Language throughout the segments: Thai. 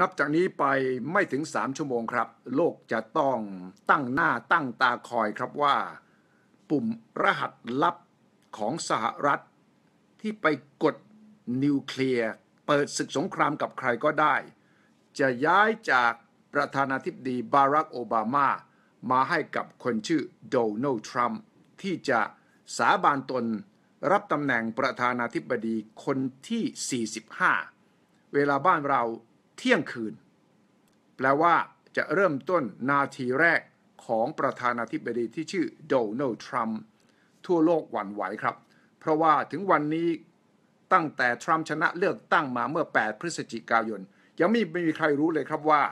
นับจากนี้ไปไม่ถึงสามชั่วโมงครับ โลกจะต้องตั้งหน้าตั้งตาคอยครับว่า ปุ่มรหัสลับของสหรัฐ ที่ไปกดนิวเคลียร์เปิดศึกสงครามกับใครก็ได้ จะย้ายจากประธานาธิบดีบารักโอบามา มาให้กับคนชื่อโดนัลด์ทรัมป์ที่จะสาบานตนรับตำแหน่งประธานาธิบดีคนที่ 45 เวลาบ้านเรา เที่ยงคืน แปลว่าจะเริ่มต้นนาทีแรกของประธานาธิบดีที่ชื่อโดนัลด์ทรัมป์ทั่วโลกหวั่นไหวครับ เพราะว่าถึงวันนี้ตั้งแต่ทรัมป์ชนะเลือกตั้งมาเมื่อ 8 พฤศจิกายน ยังไม่มีใครรู้เลยครับว่า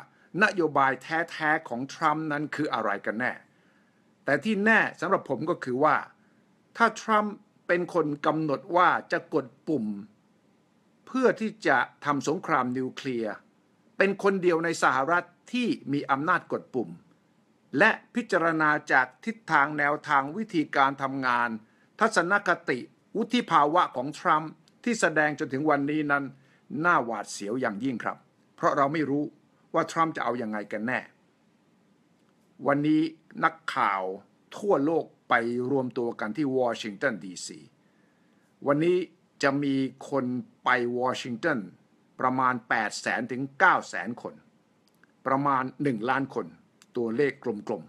นโยบายแท้ๆของทรัมป์นั้นคืออะไรกันแน่ แต่ที่แน่สำหรับผมก็คือว่า ถ้าทรัมป์เป็นคนกำหนดว่าจะกดปุ่ม เพื่อที่จะทำสงครามนิวเคลียร์ เป็นคนเดียวในสหรัฐที่มีอำนาจกดปุ่ม และพิจารณาจากทิศทางแนวทางวิธีการทำงาน ทัศนคติวุฒิภาวะของทรัมป์ที่แสดงจนถึงวันนี้นั้นน่าหวาดเสียวอย่างยิ่งครับ เพราะเราไม่รู้ว่าทรัมป์จะเอาอยัางไงกันแน่ วันนี้นักข่าวทั่วโลกไปรวมตัวกันที่วอชิงตันดีซีวันนี้จะมีคนไปวอชิงตัน ประมาณ8แสนถึง9แสนคน ประมาณ 1 ล้านคน ตัวเลขกลม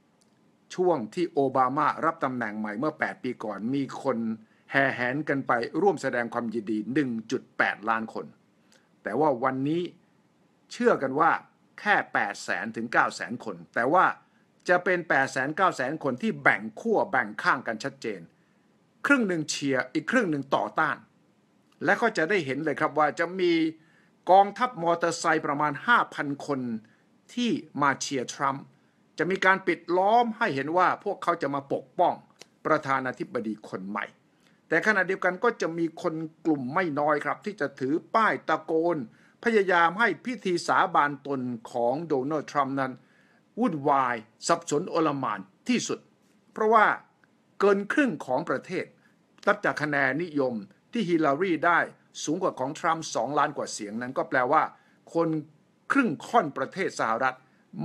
ๆ ช่วงที่โอบามารับตำแหน่งใหม่เมื่อ 8 ปีก่อนมีคนแห่แหนกันไปร่วมแสดงความยินดี 1.8 ล้านคน แต่ว่าวันนี้เชื่อกันว่าแค่8แสนถึง9แสนคน แต่ว่าจะเป็น8 9 0 0 0 0คนที่แบ่งขั้วแบ่งข้างกันชัดเจน ครึ่งหนึ่งเชียร์อีกครึ่งหนึ่งต่อต้าน และก็จะได้เห็นเลยครับว่าจะมีกองทัพมอเตอร์ไซค์ประมาณ 5,000 คนที่มาเชียร์ทรัมป์จะมีการปิดล้อมให้เห็นว่าพวกเขาจะมาปกป้องประธานาธิบดีคนใหม่ แต่ขณะเดียวกันก็จะมีคนกลุ่มไม่น้อยครับ ที่จะถือป้ายตะโกน พยายามให้พิธีสาบานตนของโดนัลด์ทรัมป์นั้น วุ่นวาย สับสนโอลมานที่สุด เพราะว่าเกินครึ่งของประเทศรับจากคะแนนนิยม ที่ฮิลลารีได้สูงกว่าของทรัมป์สองล้านกว่าเสียงนั้นก็แปลว่า คนครึ่งค่อนประเทศสหรัฐ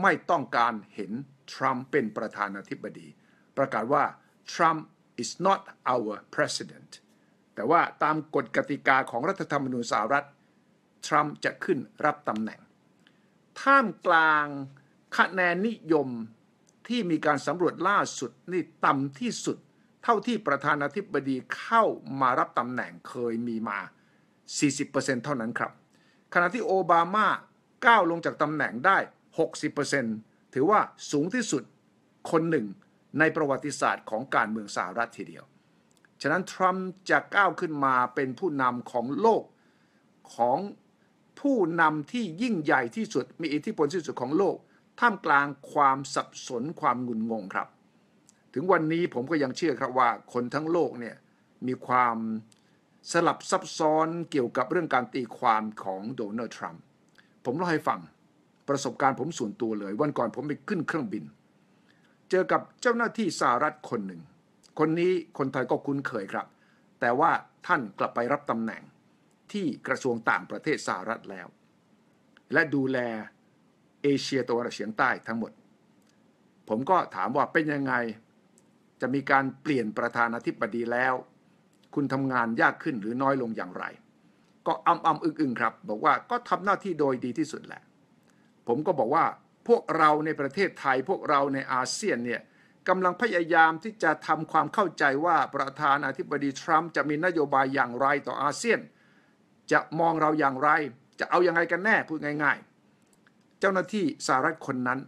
ไม่ต้องการเห็นทรัมป์เป็นประธานาธิบดี ประกาศว่า Trump is not our president แต่ว่าตามกฎกติกาของรัฐธรรมนูญสหรัฐ ทรัมป์จะขึ้นรับตำแหน่ง ท่ามกลางคะแนนนิยมที่มีการสำรวจล่าสุดนี่ต่ำที่สุด เท่าที่ประธานาธิบดีเข้ามารับตำแหน่งเคยมีมา 40%เท่านั้นครับ ขณะที่โอบามาก้าวลงจากตำแหน่งได้ 60%ถือว่าสูงที่สุดคนหนึ่งในประวัติศาสตร์ของการเมืองสหรัฐทีเดียว ฉะนั้นทรัมป์จะก้าวขึ้นมาเป็นผู้นำของโลกของผู้นำที่ยิ่งใหญ่ที่สุดมีอิทธิพลที่สุดของโลก ท่ามกลางความสับสนความงุนงงครับ ถึงวันนี้ผมก็ยังเชื่อครับว่าคนทั้งโลกเนี่ยมีความสลับซับซ้อนเกี่ยวกับเรื่องการตีความของโดนัลด์ทรัมป์ผมเล่าให้ฟังประสบการณ์ผมส่วนตัวเลย วันก่อนผมไปขึ้นเครื่องบิน เจอกับเจ้าหน้าที่สหรัฐคนหนึ่ง คนนี้คนไทยก็คุ้นเคยครับ แต่ว่าท่านกลับไปรับตำแหน่งที่กระทรวงต่างประเทศสหรัฐแล้ว และดูแลเอเชียตะวันออกเฉียงใต้ทั้งหมด ผมก็ถามว่าเป็นยังไง จะมีการเปลี่ยนประธานาธิบดีแล้ว คุณทำงานยากขึ้นหรือน้อยลงอย่างไร ก็อ้ำอ้ำอึ้งอึงครับ บอกว่าก็ทำหน้าที่โดยดีที่สุดแหละ ผมก็บอกว่าพวกเราในประเทศไทยพวกเราในอาเซียนเนี่ยกำลังพยายามที่จะทำความเข้าใจว่าประธานาธิบดีทรัมป์จะมีนโยบายอย่างไรต่ออาเซียน จะมองเราอย่างไร จะเอาอยัางไงกันแน่พูดง่าย ๆ เจ้าหน้าที่สหรัฐคนนั้น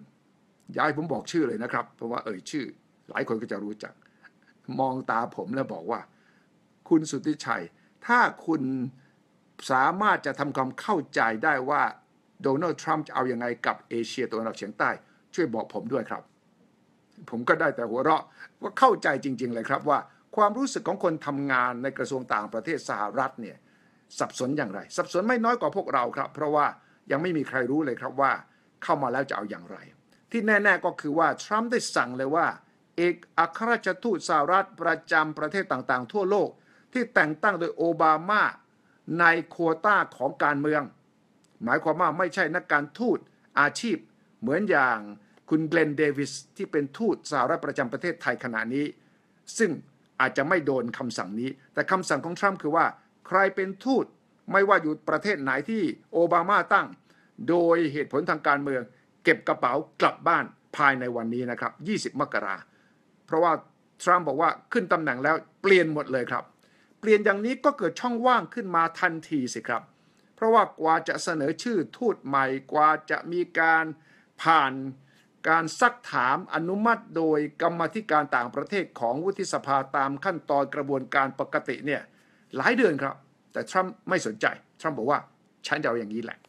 ย้ายผมบอกชื่อเลยนะครับ เพราะว่าเอ่ยชื่อ หลายคนก็จะรู้จัก มองตาผมแล้วบอกว่า คุณสุทธิชัย ถ้าคุณสามารถจะทำความเข้าใจได้ว่าโดนัลด์ทรัมป์จะเอาอยัางไงกับเอเชียตะวันออกเฉียงใต้ ช่วยบอกผมด้วยครับ ผมก็ได้แต่หัวเราะว่าเข้าใจจริง ๆ เลยครับว่าความรู้สึกของคนทำงานในกระทรวงต่างประเทศสหรัฐเนี่ยสับสนอย่างไร สับสนไม่น้อยกว่าพวกเราครับ เพราะว่ายังไม่มีใครรู้เลยครับว่า เข้ามาแล้วจะเอาอย่างไร ที่แน่ ๆก็คือว่าทรัมป์ได้สั่งเลยว่า เอกอัครราชทูตสหรัฐประจำประเทศต่างๆ ทั่วโลกที่แต่งตั้งโดยโอบามาในโควต้าของการเมือง หมายความว่าไม่ใช่นักการทูตอาชีพเหมือนอย่างคุณเกลนเดวิสที่เป็นทูตสหรัฐประจำประเทศไทยขณะนี้ ซึ่งอาจจะไม่โดนคำสั่งนี้ แต่คำสั่งของทรัมป์คือว่า ใครเป็นทูตไม่ว่าอยู่ประเทศไหนที่โอบามาตั้ง โดยเหตุผลทางการเมือง เก็บกระเป๋ากลับบ้านภายในวันนี้นะครับ 20 มกรา เพราะว่าทรัมป์บอกว่าขึ้นตำแหน่งแล้วเปลี่ยนหมดเลยครับ เปลี่ยนอย่างนี้ก็เกิดช่องว่างขึ้นมาทันทีสิครับ เพราะว่ากว่าจะเสนอชื่อทูตใหม่กว่าจะมีการผ่านการซักถามอนุมัติโดยกรรมธิการต่างประเทศของวุฒิสภาตามขั้นตอนกระบวนการปกติเนี่ยหลายเดือนครับ แต่ทรัมป์ไม่สนใจ ทรัมป์บอกว่าฉันจะเอาอย่างนี้แหละ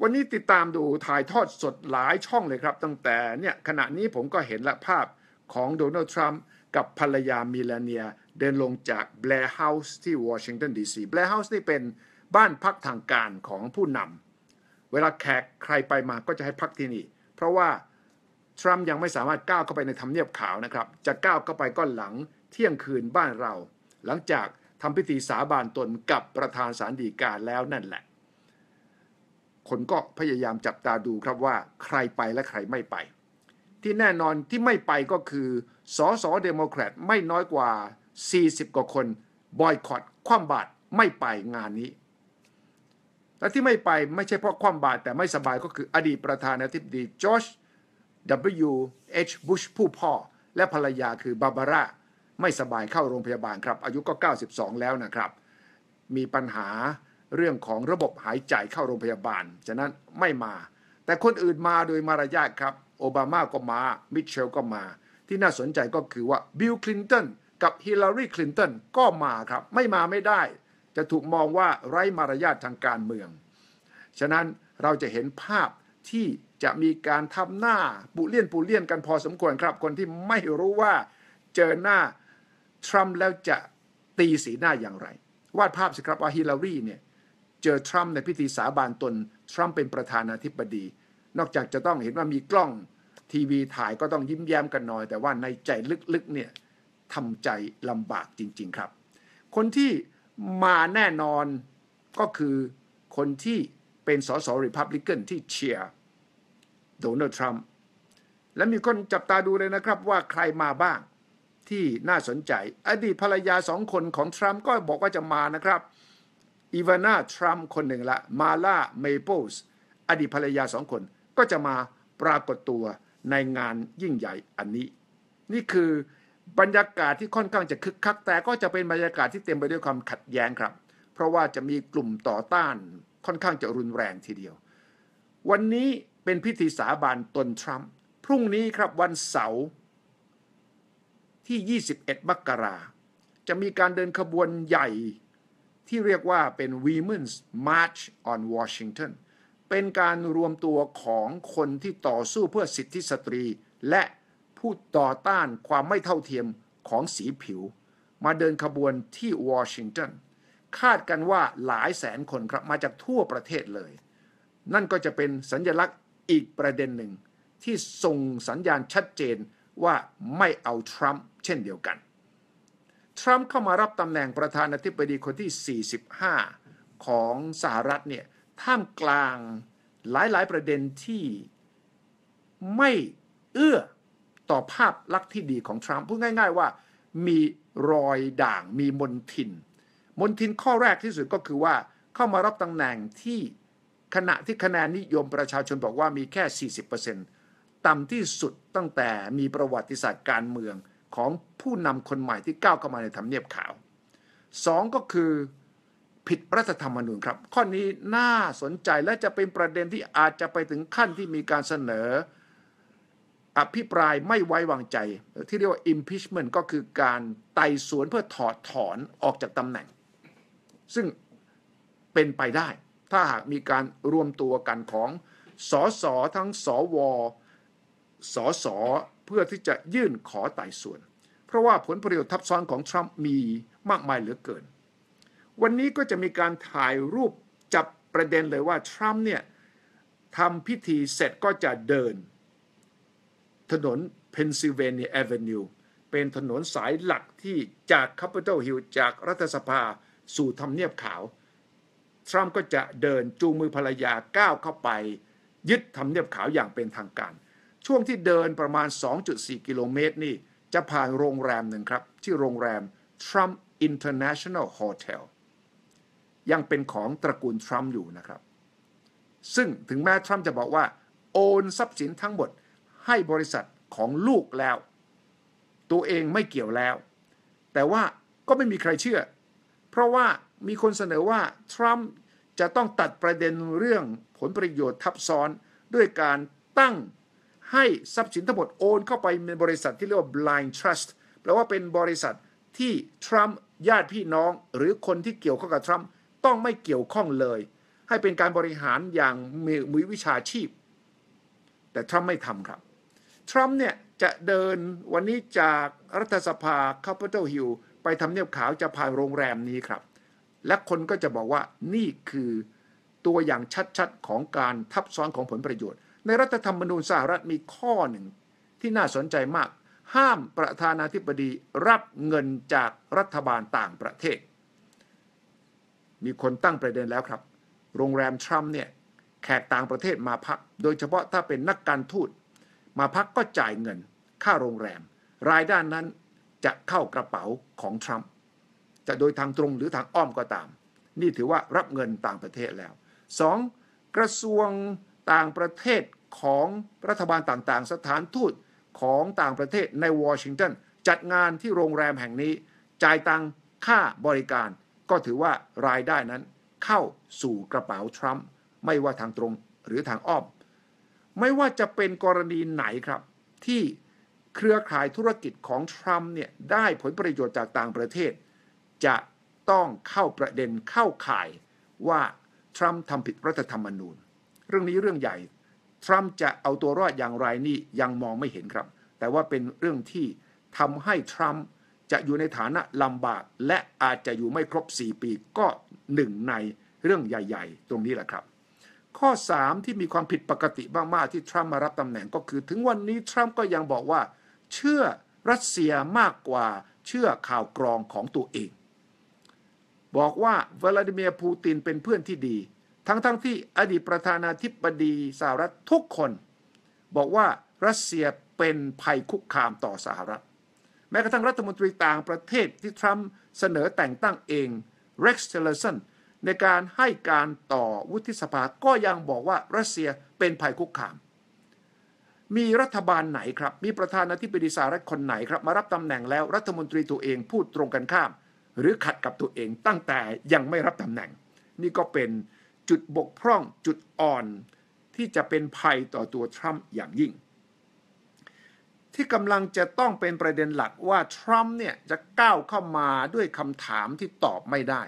วันนี้ติดตามดูถ่ายทอดสดหลายช่องเลยครับ ตั้งแต่เนี่ยขณะนี้ผมก็เห็นละภาพ ของโดนัลด์ทรัมป์กับภรรยามิลาเนีย เดินลงจากแบร์เฮาส์ที่วอชิงตันดีซีแบร์เฮาส์นี่เป็นบ้านพักทางการของผู้นำเวลาแขกใครไปมาก็จะให้พักที่นี่ เพราะว่าทรัมป์ยังไม่สามารถก้าวเข้าไปในทำเนียบขาวนะครับ จะก้าวเข้าไปก็หลังเที่ยงคืนบ้านเรา หลังจากทำพิธีสาบานตนกับประธานสารดีกาแล้วนั่นแหละ คนก็พยายามจับตาดูครับว่าใครไปและใครไม่ไป ที่แน่นอนที่ไม่ไปก็คือสอสอเดโมแครตไม่น้อยกว่า 40 กว่าคนบอยคอตคว่ำบาตรไม่ไปงานนี้ และที่ไม่ไปไม่ใช่เพราะคว่ำบาตรแต่ไม่สบายก็คืออดีตประธานาธิบดีจอร์จ W.H. บุชผู้พ่อ และภรรยาคือบาบาร่าไม่สบายเข้าโรงพยาบาลครับ อายุก็ 92 แล้วนะครับ มีปัญหาเรื่องของระบบหายใจเข้าโรงพยาบาล ฉะนั้นไม่มา แต่คนอื่นมาโดยมารยาทครับ โอบามาก็มา มิเชลก็มา ที่น่าสนใจก็คือว่าบิลคลินตันกับฮิลลารีคลินตันก็มาครับ ไม่มาไม่ได้ จะถูกมองว่าไร้มารยาททางการเมือง ฉะนั้นเราจะเห็นภาพที่จะมีการทำหน้าปุเลี่ยนปุเลี่ยนกันพอสมควรครับ คนที่ไม่รู้ว่าเจอหน้าทรัมป์แล้วจะตีสีหน้าอย่างไร วาดภาพสิครับว่าฮิลลารีเนี่ยเจอทรัมป์ในพิธีสาบานตน ทรัมป์เป็นประธานาธิบดี นอกจากจะต้องเห็นว่ามีกล้องทีวีถ่ายก็ต้องยิ้มแย้มกันหน่อย แต่ว่าในใจลึกๆเนี่ยทำใจลำบากจริง ๆครับ คนที่มาแน่นอนก็คือคนที่เป็นสสริพับลิกันที่เชียร์โดนัลด์ทรัมป์และมีคนจับตาดูเลยนะครับว่าใครมาบ้างที่น่าสนใจ อดีตภรรยาสองคนของทรัมป์ก็บอกว่าจะมานะครับอีวานาทรัมป์คนหนึ่งละมาล่าเมเปิลส์อดีตภรรยาสองคน ก็จะมาปรากฏตัวในงานยิ่งใหญ่อันนี้ นี่คือบรรยากาศที่ค่อนข้างจะคึกคัก แต่ก็จะเป็นบรรยากาศที่เต็มไปด้วยความขัดแย้งครับ เพราะว่าจะมีกลุ่มต่อต้านค่อนข้างจะรุนแรงทีเดียว วันนี้เป็นพิธีสาบานตนทรัมป์พรุ่งนี้ครับวันเสาร์ที่ 21 มกราจะมีการเดินขบวนใหญ่ที่เรียกว่าเป็น Women's March on Washington เป็นการรวมตัวของคนที่ต่อสู้เพื่อสิทธิสตรี และผู้ต่อต้านความไม่เท่าเทียมของสีผิว มาเดินขบวนที่วอชิงตันคาดกันว่าหลายแสนคนครับมาจากทั่วประเทศเลย นั่นก็จะเป็นสัญญลักษณ์อีกประเด็นหนึ่ง ที่ส่งสัญญาณชัดเจนว่าไม่เอาทรัมป์เช่นเดียวกัน ทรัมป์เข้ามารับตำแหน่งประธานาธิบดีคนที่ 45 ของสหรัฐเนี่ย ท่ามกลางหลายๆประเด็นที่ไม่เอื้อต่อภาพลักษณ์ที่ดีของทรัมป์พูดง่าย ๆ ว่ามีรอยด่างมีมนทิน มนทินข้อแรกที่สุดก็คือว่าเข้ามารับตำแหน่งที่ขณะที่คะแนนนิยมประชาชนบอกว่ามีแค่ 40%ต่ำที่สุดตั้งแต่มีประวัติศาสตร์การเมืองของผู้นำคนใหม่ที่ก้าวเข้ามาในทำเนียบขาวสองก็คือ ผิดรัฐธรรมนูญครับ ข้อนี้น่าสนใจและจะเป็นประเด็นที่อาจจะไปถึงขั้นที่มีการเสนอ อภิปรายไม่ไว้วางใจ ที่เรียกว่า impeachment ก็คือการไต่สวนเพื่อถอดถอนออกจากตำแหน่ง ซึ่งเป็นไปได้ ถ้าหากมีการรวมตัวกันของสอสอทั้งสวสอสอเพื่อที่จะยื่นขอไต่สวน เพราะว่าผลประโยชน์ทับซ้อนของทรัมป์มีมากมายเหลือเกิน วันนี้ก็จะมีการถ่ายรูปจับประเด็นเลยว่าทรัมป์เนี่ยทำพิธีเสร็จก็จะเดิน ถนนเพนซิลเวเนียแอเวนิวเป็นถนนสายหลักที่จาก Capitol Hill จากรัฐสภาสู่ทำเนียบขาว ทรัมป์ก็จะเดินจูงมือภรรยาก้าวเข้าไป ยึดทำเนียบขาวอย่างเป็นทางการ ช่วงที่เดินประมาณ 2.4 กิโลเมตรนี่จะผ่านโรงแรมหนึ่งครับ ที่โรงแรม Trump International Hotel ยังเป็นของตระกูลทรัมป์อยู่นะครับ ซึ่งถึงแม้ทรัมป์จะบอกว่า โอนทรัพย์สินทั้งหมดให้บริษัทของลูกแล้ว ตัวเองไม่เกี่ยวแล้ว แต่ว่าก็ไม่มีใครเชื่อ เพราะว่ามีคนเสนอว่าทรัมป์จะต้องตัดประเด็นเรื่องผลประโยชน์ทับซ้อนด้วยการตั้งให้ทรัพย์สินทั้งหมดโอนเข้าไปในบริษัทที่เรียกว่า blind trust แปลว่าเป็นบริษัทที่ทรัมป์ญาติพี่น้อง หรือคนที่เกี่ยวข้องกับทรัมป์ ต้องไม่เกี่ยวข้องเลย ให้เป็นการบริหารอย่างมือวิชาชีพ แต่ทรัมป์ไม่ทำครับ ทรัมป์เนี่ยจะเดินวันนี้จากรัฐสภา Capitol Hill ไปทำเนียบขาวจะผ่านโรงแรมนี้ครับ และคนก็จะบอกว่านี่คือตัวอย่างชัดๆ ของการทับซ้อนของผลประโยชน์ ในรัฐธรรมนูญสหรัฐมีข้อหนึ่งที่น่าสนใจมาก ห้ามประธานาธิบดีรับเงินจากรัฐบาลต่างประเทศ มีคนตั้งประเด็นแล้วครับ โรงแรมทรัมป์เนี่ยแขกต่างประเทศมาพัก โดยเฉพาะถ้าเป็นนักการทูตมาพักก็จ่ายเงิน ค่าโรงแรม รายด้านั้นจะเข้ากระเป๋าของทรัมป์จะโดยทางตรงหรือทางอ้อมก็ตาม นี่ถือว่ารับเงินต่างประเทศแล้ว 2. กระทรวงต่างประเทศของรัฐบาลต่างๆ สถานทูตของต่างประเทศในวอชิงตันจัดงานที่โรงแรมแห่งนี้ จ่ายตังค่าบริการ ก็ถือว่ารายได้นั้นเข้าสู่กระเป๋าทรัมป์ไม่ว่าทางตรงหรือทางอ้อม ไม่ว่าจะเป็นกรณีไหนครับ ที่เครือข่ายธุรกิจของทรัมป์เนี่ยได้ผลประโยชน์จากต่างประเทศ จะต้องเข้าประเด็นเข้าข่ายว่าทรัมป์ทำผิดรัฐธรรมนูญ เรื่องนี้เรื่องใหญ่ ทรัมป์จะเอาตัวรอดอย่างไรนี่ยังมองไม่เห็นครับ แต่ว่าเป็นเรื่องที่ทำให้ทรัมป์ จะอยู่ในฐานะลำบากและอาจจะอยู่ไม่ครบ 4 ปีก็หนึ่งในเรื่องใหญ่ ๆ ตรงนี้แหละครับ ข้อ 3 ที่มีความผิดปกติมากๆที่ทรัมป์มารับตำแหน่งก็คือถึงวันนี้ทรัมป์ก็ยังบอกว่า เชื่อรัสเซียมากกว่าเชื่อข่าวกรองของตัวเอง บอกว่าวลาดิเมียร์ปูตินเป็นเพื่อนที่ดี ทั้งๆทที่อดีตประธานาธิบดีสหรัฐทุกคน บอกว่ารัสเซียเป็นภัยคุกคามต่อสหรัฐ แม้กระทั่งรัฐมนตรีต่างประเทศที่ทรัมป์เสนอแต่งตั้งเองเร็กซ์เทเลสันในการให้การต่อวุฒิสภาก็ยังบอกว่ารัสเซียเป็นภัยคุกคาม มีรัฐบาลไหนครับ มีประธานาธิบดีสหรัฐคนไหนครับ มารับตำแหน่งแล้วรัฐมนตรีตัวเองพูดตรงกันข้าม หรือขัดกับตัวเองตั้งแต่ยังไม่รับตำแหน่ง นี่ก็เป็นจุดบกพร่องจุดอ่อน ที่จะเป็นภัยต่อตัวทรัมป์อย่างยิ่ง ที่กำลังจะต้องเป็นประเด็นหลักว่าทรัมป์เนี่ยจะก้าวเข้ามาด้วยคำถามที่ตอบไม่ได้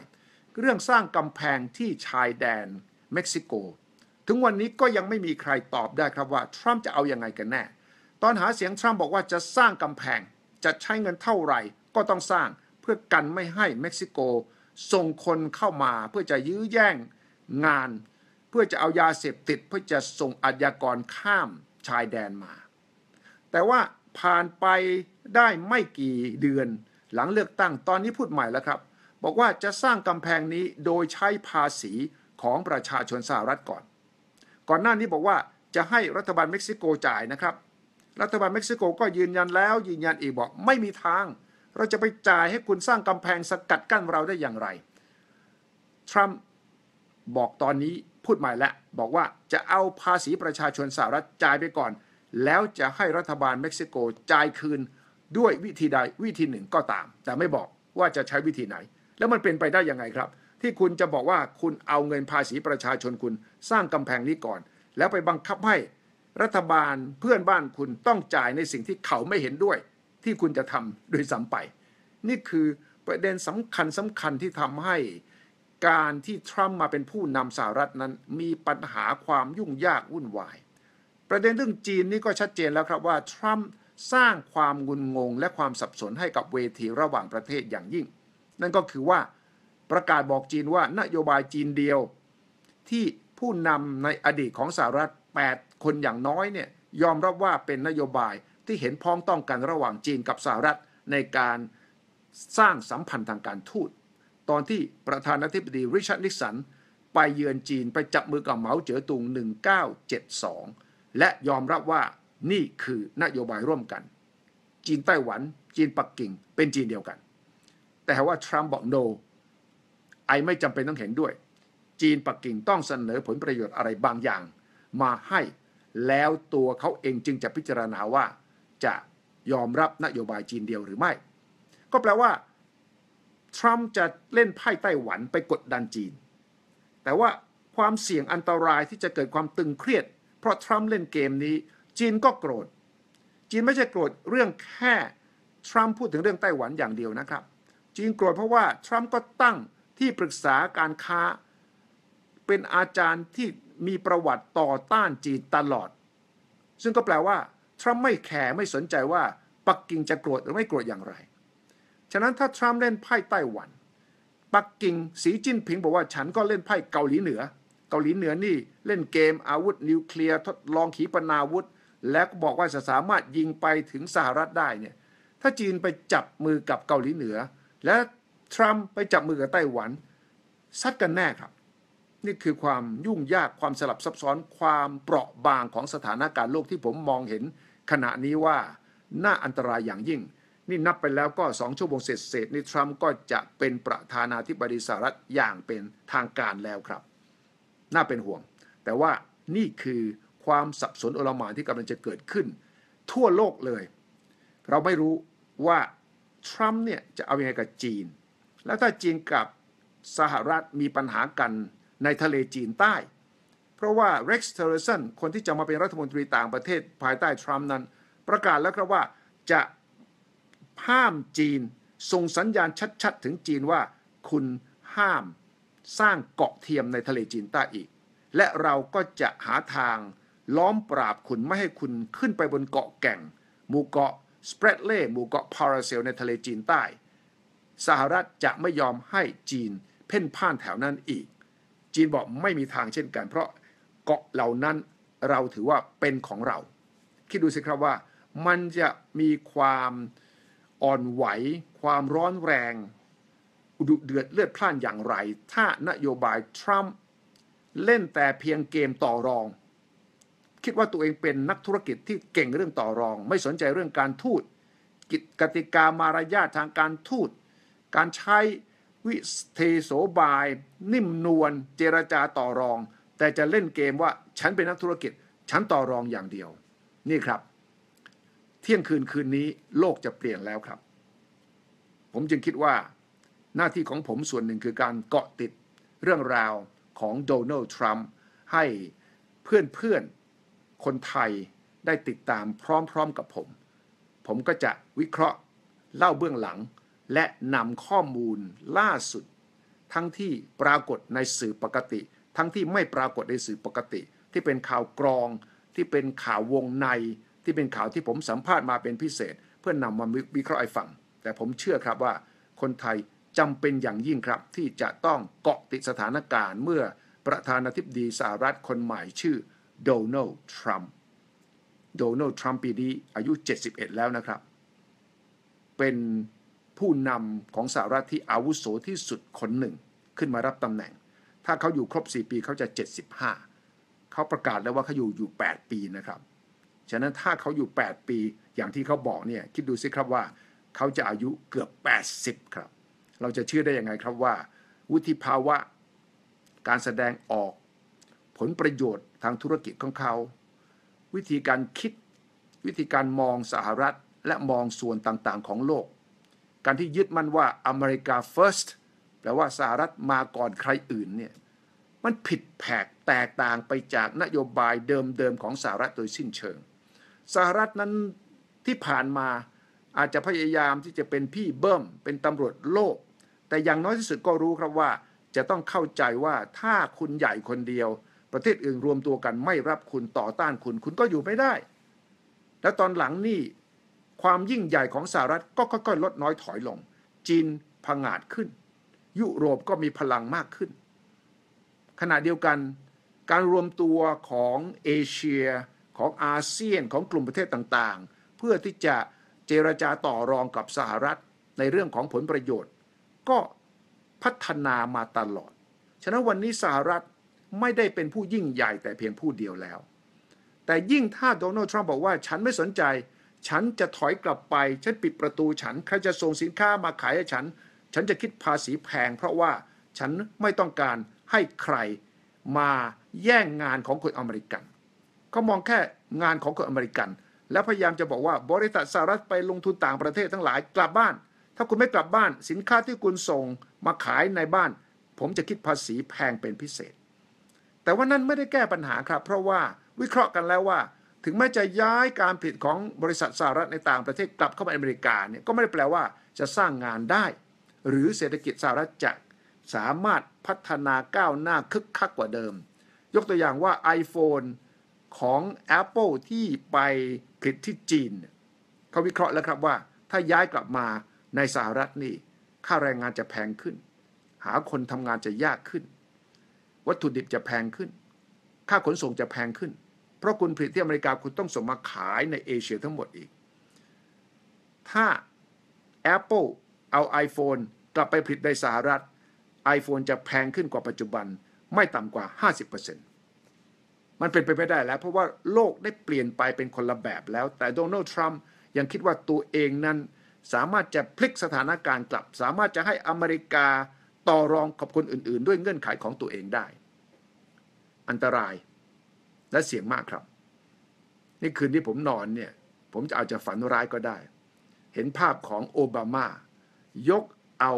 เรื่องสร้างกำแพงที่ชายแดนเม็กซิโก ถึงวันนี้ก็ยังไม่มีใครตอบได้ครับว่าทรัมป์จะเอาอยัางไงกันแน่ ตอนหาเสียงทรัมป์บอกว่าจะสร้างกำแพง จะใช้เงินเท่าไหร่ ก็ต้องสร้างเพื่อกันไม่ให้เม็กซิโก ส่งคนเข้ามาเพื่อจะยื้อแย่งงาน เพื่อจะเอายาเสพติดเพื่อจะส่งอาชญากรข้ามชายแดนมา แต่ว่าผ่านไปได้ไม่กี่เดือน หลังเลือกตั้งตอนนี้พูดใหม่แล้วครับ บอกว่าจะสร้างกำแพงนี้โดยใช้ภาษีของประชาชนสหรัฐก่อน ก่อนหน้านี้บอกว่าจะให้รัฐบาลเม็กซิโกจ่ายนะครับ รัฐบาลเม็กซิโกก็ยืนยันแล้วยืนยันอีกบอกไม่มีทาง เราจะไปจ่ายให้คุณสร้างกำแพงสกัดกั้นเราได้อย่างไร ทรัมป์บอกตอนนี้พูดใหม่แล้วบอกว่าจะเอาภาษีประชาชนสหรัฐจ่ายไปก่อน แล้วจะให้รัฐบาลเม็กซิโกจ่ายคืนด้วยวิธีใดวิธีหนึ่งก็ตาม แต่ไม่บอกว่าจะใช้วิธีไหน แล้วมันเป็นไปได้ยังไงครับ ที่คุณจะบอกว่าคุณเอาเงินภาษีประชาชนคุณสร้างกำแพงนี้ก่อน แล้วไปบังคับให้รัฐบาลเพื่อนบ้านคุณต้องจ่ายในสิ่งที่เขาไม่เห็นด้วย ที่คุณจะทำโดยสัมไป นี่คือประเด็นสำคัญสำคัญที่ทำให้การที่ทรัมป์มาเป็นผู้นำสหรัฐนั้นมีปัญหาความยุ่งยากวุ่นวาย ประเด็นเรื่องจีนนี่ก็ชัดเจนแล้วครับว่าทรัมป์สร้างความงุนงงและความสับสนให้กับเวทีระหว่างประเทศอย่างยิ่ง นั่นก็คือว่าประกาศบอกจีนว่านโยบายจีนเดียว ที่ผู้นำในอดีตของสหรัฐ 8 คนอย่างน้อยเนี่ยยอมรับว่าเป็นนโยบายที่เห็นพ้องต้องกันระหว่างจีนกับสหรัฐในการสร้างสัมพันธ์ทางการทูต ตอนที่ประธานาธิบดีริชาร์ดนิกสันไปเยือนจีนไปจับมือกับเหมาเจ๋อตุง 1972 และยอมรับว่านี่คือนโยบายร่วมกัน จีนไต้หวัน จีนปักกิ่ง เป็นจีนเดียวกัน แต่ว่าทรัมป์บอกโนไอไม่จำเป็นต้องเห็นด้วย จีนปักกิ่งต้องเสนอผลประโยชน์อะไรบางอย่าง มาให้แล้วตัวเขาเองจึงจะพิจารณาว่า จะยอมรับนโยบายจีนเดียวหรือไม่ ก็แปลว่าทรัมป์จะเล่นไพ่ไต้หวันไปกดดันจีน แต่ว่าความเสี่ยงอันตรายที่จะเกิดความตึงเครียด เพราะทรัมป์เล่นเกมนี้ จีนก็โกรธ จีนไม่ใช่โกรธเรื่องแค่ทรัมป์พูดถึงเรื่องไต้หวันอย่างเดียวนะครับ จีนโกรธเพราะว่าทรัมป์ก็ตั้งที่ปรึกษาการค้า เป็นอาจารย์ที่มีประวัติต่อต้านจีนตลอด ซึ่งก็แปลว่าทรัมป์ไม่แคร์ไม่สนใจว่าปักกิ่งจะโกรธหรือไม่โกรธอย่างไร ฉะนั้นถ้าทรัมป์เล่นไพ่ไต้หวัน ปักกิ่งสีจิ้นผิงบอกว่าฉันก็เล่นไพ่เกาหลีเหนือ เกาหลีเหนือนี่เล่นเกมอาวุธนิวเคลียร์ทดลองขีปนาวุธ และก็บอกว่าจะสามารถยิงไปถึงสหรัฐได้เนี่ยถ้าจีนไปจับมือกับเกาหลีเหนือ และทรัมป์ไปจับมือกับไต้หวันซัดกันแน่ครับ นี่คือความยุ่งยากความสลับซับซ้อนความเปราะบางของสถานการณ์โลกที่ผมมองเห็น ขณะนี้ว่าน่าอันตรายอย่างยิ่ง นี่นับไปแล้วก็สองชั่วโมงเสร็จเสร็จนี่ทรัมป์ก็จะเป็นประธานาธิบดีสหรัฐอย่างเป็นทางการแล้วครับ น่าเป็นห่วง แต่ว่านี่คือความสับสนโอลหมานที่กำลังจะเกิดขึ้น ทั่วโลกเลย เราไม่รู้ว่าทรัมป์เนี่ยจะเอาอยัางไงกับจีน แล้วถ้าจีนกับสหรัฐมีปัญหากันในทะเลจีนใต้ เพราะว่า Rex Tillerson คนที่จะมาเป็นรัฐมนตรีต่างประเทศภายใต้ทรัมป์นั้น ประกาศแล้วครับว่าจะห้ามจีนส่งสัญญาณชัด ๆ ถึงจีนว่าคุณห้าม สร้างเกาะเทียมในทะเลจีนใต้อีก และเราก็จะหาทางล้อมปราบคุณไม่ให้คุณขึ้นไปบนเกาะแก่ง หมู่เกาะสเปรดเล่หมู่เกาะพาราเซลในทะเลจีนใต้ สหรัฐจะไม่ยอมให้จีนเพ่นพ่านแถวนั้นอีก จีนบอกไม่มีทางเช่นกัน เพราะเกาะเหล่านั้นเราถือว่าเป็นของเรา คิดดูสิครับว่ามันจะมีความอ่อนไหว ความร้อนแรง ดุเดือดเลือดพล่านอย่างไร ถ้านโยบายทรัมป์เล่นแต่เพียงเกมต่อรอง คิดว่าตัวเองเป็นนักธุรกิจที่เก่งเรื่องต่อรอง ไม่สนใจเรื่องการทูตกิจกติกามารยาททางการทูต การใช้วิเทโสบาย นิ่มนวลเจรจาต่อรอง แต่จะเล่นเกมว่าฉันเป็นนักธุรกิจ ฉันต่อรองอย่างเดียว นี่ครับ เที่ยงคืนคืนนี้โลกจะเปลี่ยนแล้วครับ ผมจึงคิดว่า หน้าที่ของผมส่วนหนึ่งคือการเกาะติดเรื่องราวของโดนัลด์ทรัมป์ให้เพื่อนๆ คนไทยได้ติดตามพร้อมๆกับผม ผมก็จะวิเคราะห์เล่าเบื้องหลัง และนำข้อมูลล่าสุด ทั้งที่ปรากฏในสื่อปกติ ทั้งที่ไม่ปรากฏในสื่อปกติ ที่เป็นข่าวกรอง ที่เป็นข่าววงใน ที่เป็นข่าวที่ผมสัมภาษณ์มาเป็นพิเศษ เพื่อนนำมาวิเคราะห์ให้ฟัง แต่ผมเชื่อครับว่าคนไทย จำเป็นอย่างยิ่งครับ ที่จะต้องเกาะติดสถานการณ์เมื่อประธานาธิบดีสหรัฐคนใหม่ชื่อโดนัลด์ทรัมป์โดนัลด์ทรัมป์ปีนี้อายุ 71 แล้วนะครับ เป็นผู้นำของสหรัฐที่อาวุโสที่สุดคนหนึ่งขึ้นมารับตำแหน่ง ถ้าเขาอยู่ครบ 4 ปีเขาจะ 75 เขาประกาศแล้วว่าเขาอยู่อยู่ 8 ปีนะครับ ฉะนั้นถ้าเขาอยู่ 8 ปีอย่างที่เขาบอกเนี่ยคิดดูสิครับว่าเขาจะอายุเกือบ 80 ครับ เราจะเชื่อได้ยังไงครับว่า วุฒิภาวะ การแสดงออก ผลประโยชน์ทางธุรกิจของเขา วิธีการคิด วิธีการมองสหรัฐ และมองส่วนต่างๆ ของโลก การที่ยึดมั่นว่าอเมริกา first แปลว่าสหรัฐมาก่อนใครอื่นเนี่ยมันผิดแผกแตกต่างไปจากนโยบายเดิมๆของสหรัฐโดยสิ้นเชิง สหรัฐนั้นที่ผ่านมาอาจจะพยายามที่จะเป็นพี่เบิ้มเป็นตำรวจโลก แต่อย่างน้อยที่สุดก็รู้ครับว่า จะต้องเข้าใจว่าถ้าคุณใหญ่คนเดียว ประเทศอื่นรวมตัวกันไม่รับคุณต่อต้านคุณ คุณก็อยู่ไม่ได้ แล้วตอนหลังนี่ความยิ่งใหญ่ของสหรัฐก็ค่อยๆลดน้อยถอยลง จีนพังอาจขึ้น ยุโรปก็มีพลังมากขึ้น ขณะเดียวกัน การรวมตัวของเอเชียของอาเซียนของกลุ่มประเทศต่างๆ เพื่อที่จะเจรจาต่อรองกับสหรัฐในเรื่องของผลประโยชน์ ก็พัฒนามาตลอด ฉะนั้นวันนี้สหรัฐไม่ได้เป็นผู้ยิ่งใหญ่แต่เพียงผู้เดียวแล้ว แต่ยิ่งถ้าโดนัลด์ทรัมป์บอกว่าฉันไม่สนใจ ฉันจะถอยกลับไป ฉันปิดประตูฉัน ใครจะส่งสินค้ามาขายให้ฉัน ฉันจะคิดภาษีแพง เพราะว่าฉันไม่ต้องการให้ใครมาแย่งงานของคนอเมริกันเขามองแค่งานของคนอเมริกัน แล้วพยายามจะบอกว่าบริษัทสหรัฐไปลงทุนต่างประเทศทั้งหลายกลับบ้าน ถ้าคุณไม่กลับบ้าน สินค้าที่คุณส่งมาขายในบ้าน ผมจะคิดภาษีแพงเป็นพิเศษ แต่ว่านั้นไม่ได้แก้ปัญหาครับ เพราะว่าวิเคราะห์กันแล้วว่า ถึงแม้จะย้ายการผลิตของบริษัทสหรัฐในต่างประเทศกลับเข้ามาอเมริกาเนี่ยก็ไม่ได้แปลว่าจะสร้างงานได้ หรือเศรษฐกิจสหรัฐจะสามารถพัฒนาก้าวหน้าคึกคักกว่าเดิม ยกตัวอย่างว่า iPhone ของ Apple ที่ไปผลิตที่จีนเขาวิเคราะห์แล้วครับว่า ถ้าย้ายกลับมา ในสหรัฐนี่ค่าแรงงานจะแพงขึ้น หาคนทำงานจะยากขึ้น วัตถุดิบจะแพงขึ้น ค่าขนส่งจะแพงขึ้น เพราะคุณผลิตที่อเมริกาคุณต้องส่งมาขายในเอเชียทั้งหมดอีก ถ้า Apple เอา iPhone กลับไปผลิตในสหรัฐ iPhone จะแพงขึ้นกว่าปัจจุบันไม่ต่ำกว่า 50%มันเป็นไปไม่ได้แล้ว เพราะว่าโลกได้เปลี่ยนไปเป็นคนละแบบแล้ว แต่โดนัลด์ทรัมป์ยังคิดว่าตัวเองนั้น สามารถจะพลิกสถานการณ์กลับ สามารถจะให้อเมริกาต่อรองกับคนอื่น ๆ ด้วยเงื่อนไขของตัวเองได้ อันตรายและเสี่ยงมากครับ นี่คืนที่ผมนอนเนี่ยผมจะอาจจะฝันร้ายก็ได้ เห็นภาพของโอบามายกเอา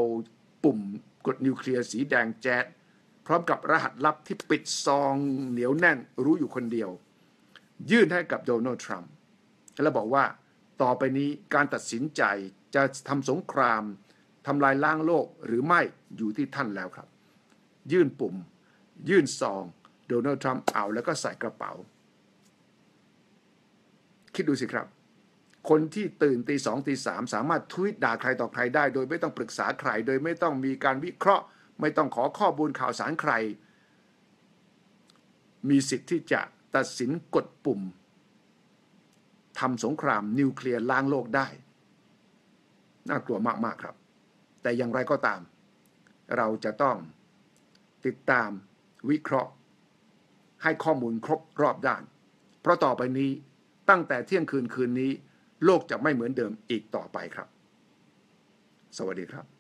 ปุ่มกดนิวเคลียร์สีแดงแจ๊ดพร้อมกับรหัสลับที่ปิดซองเหนียวแน่นรู้อยู่คนเดียว ยื่นให้กับโดนัลด์ทรัมป์แล้วบอกว่า ต่อไปนี้การตัดสินใจจะทำสงครามทำลายล้างโลกหรือไม่อยู่ที่ท่านแล้วครับ ยื่นปุ่ม ยื่นซอง โดนัลด์ทรัมป์เอาแล้วก็ใส่กระเป๋า คิดดูสิครับ คนที่ตื่นตีสองตีสามสามารถทวีตด่าใครต่อใครได้ โดยไม่ต้องปรึกษาใคร โดยไม่ต้องมีการวิเคราะห์ ไม่ต้องขอข้อมูลข่าวสารใคร มีสิทธิ์ที่จะตัดสินกดปุ่ม ทำสงครามนิวเคลียร์ล้างโลกได้ น่ากลัวมากๆครับ แต่อย่างไรก็ตาม เราจะต้องติดตามวิเคราะห์ ให้ข้อมูลครบรอบด้าน เพราะต่อไปนี้ตั้งแต่เที่ยงคืนคืนนี้ โลกจะไม่เหมือนเดิมอีกต่อไปครับ สวัสดีครับ